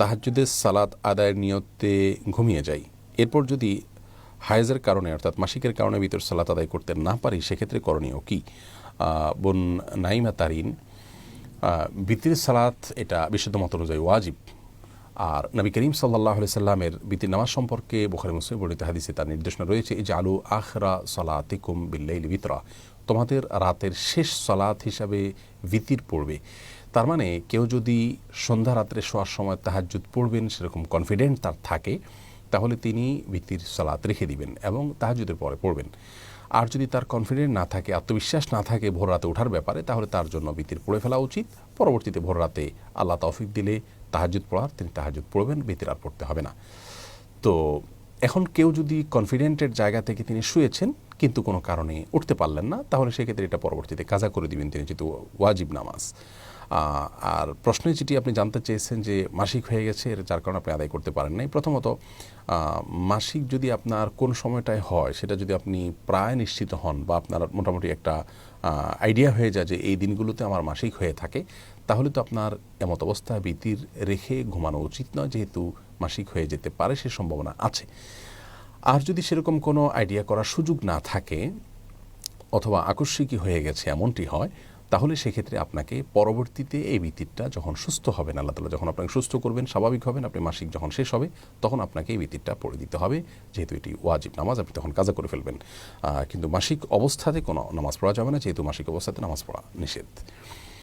তাহাজ্জুদের সালাত আদায়ের নিয়তে ঘুমিয়ে যাই। এরপর যদি হায়েজের কারণে, অর্থাৎ মাসিকের কারণে ভিতর সালাত আদায় করতে না পারি, সেক্ষেত্রে করণীয় কি? বোন নাইমা তারিন বিতির সালাত এটা বিশুদ্ধ মত অনুযায়ী ওয়াজিব। আর নবী করিম সাল্লাহ সাল্লামের বিতির নামাজ সম্পর্কে বোখারি মুসলিম বর্ণিত হাদিসে তার নির্দেশনা রয়েছে যে আলু আখরা সলাতিকুম বিল্লাইল বিতরা। তোমাদের রাতের শেষ সলাত হিসাবে ভিতির পড়বে। তার মানে কেউ যদি সন্ধ্যা রাত্রে শোয়ার সময় তাহাজ্জুদ পড়বেন, সেরকম কনফিডেন্ট তার থাকে, তাহলে তিনি ভিত্তির সালাত রেখে দিবেন এবং তাহাজুদের পরে পড়বেন। আর যদি তার কনফিডেন্ট না থাকে, আত্মবিশ্বাস না থাকে ভোর রাতে ওঠার ব্যাপারে, তাহলে তার জন্য ভিত্তির পড়ে ফেলা উচিত। পরবর্তীতে ভোর রাতে আল্লাহ তৌফিক দিলে তাহাজুদ পড়ার, তিনি তাহাজুদ পড়বেন ভিত্তির আর পড়তে হবে না। তো এখন কেউ যদি কনফিডেন্টের জায়গা থেকে তিনি শুয়েছেন, কিন্তু কোনো কারণে উঠতে পারলেন না, তাহলে সেক্ষেত্রে এটা পরবর্তীতে কাজা করে দিবেন তিনি যেহেতু ওয়াজিব নামাজ। আর প্রশ্নে যেটি আপনি জানতে চেয়েছেন যে মাসিক হয়ে গেছে, এর যার কারণে আপনি আদায় করতে পারেন নাই। প্রথমত মাসিক যদি আপনার কোন সময়টায় হয়, সেটা যদি আপনি প্রায় নিশ্চিত হন বা আপনার মোটামুটি একটা আইডিয়া হয়ে যায় যে এই দিনগুলোতে আমার মাসিক হয়ে থাকে, তাহলে তো আপনার এমত অবস্থায় ভীতির রেখে ঘুমানো উচিত নয়, যেহেতু মাসিক হয়ে যেতে পারে, সে সম্ভাবনা আছে। আর যদি সেরকম কোনো আইডিয়া করার সুযোগ না থাকে, অথবা আকস্মিকই হয়ে গেছে, এমনটি হয় তাহলে সেক্ষেত্রে আপনাকে পরবর্তীতে এই ভিত্তিরটা যখন সুস্থ হবেন, আল্লাহ তালা যখন আপনাকে সুস্থ করবেন, স্বাভাবিক হবেন, আপনি মাসিক যখন শেষ হবে, তখন আপনাকে এই ভিত্তিরটা পড়ে দিতে হবে। যেহেতু এটি ওয়াজিব নামাজ, আপনি তখন কাজা করে ফেলবেন। কিন্তু মাসিক অবস্থাতে কোনো নামাজ পড়া যাবে না, যেহেতু মাসিক অবস্থাতে নামাজ পড়া নিষেধ।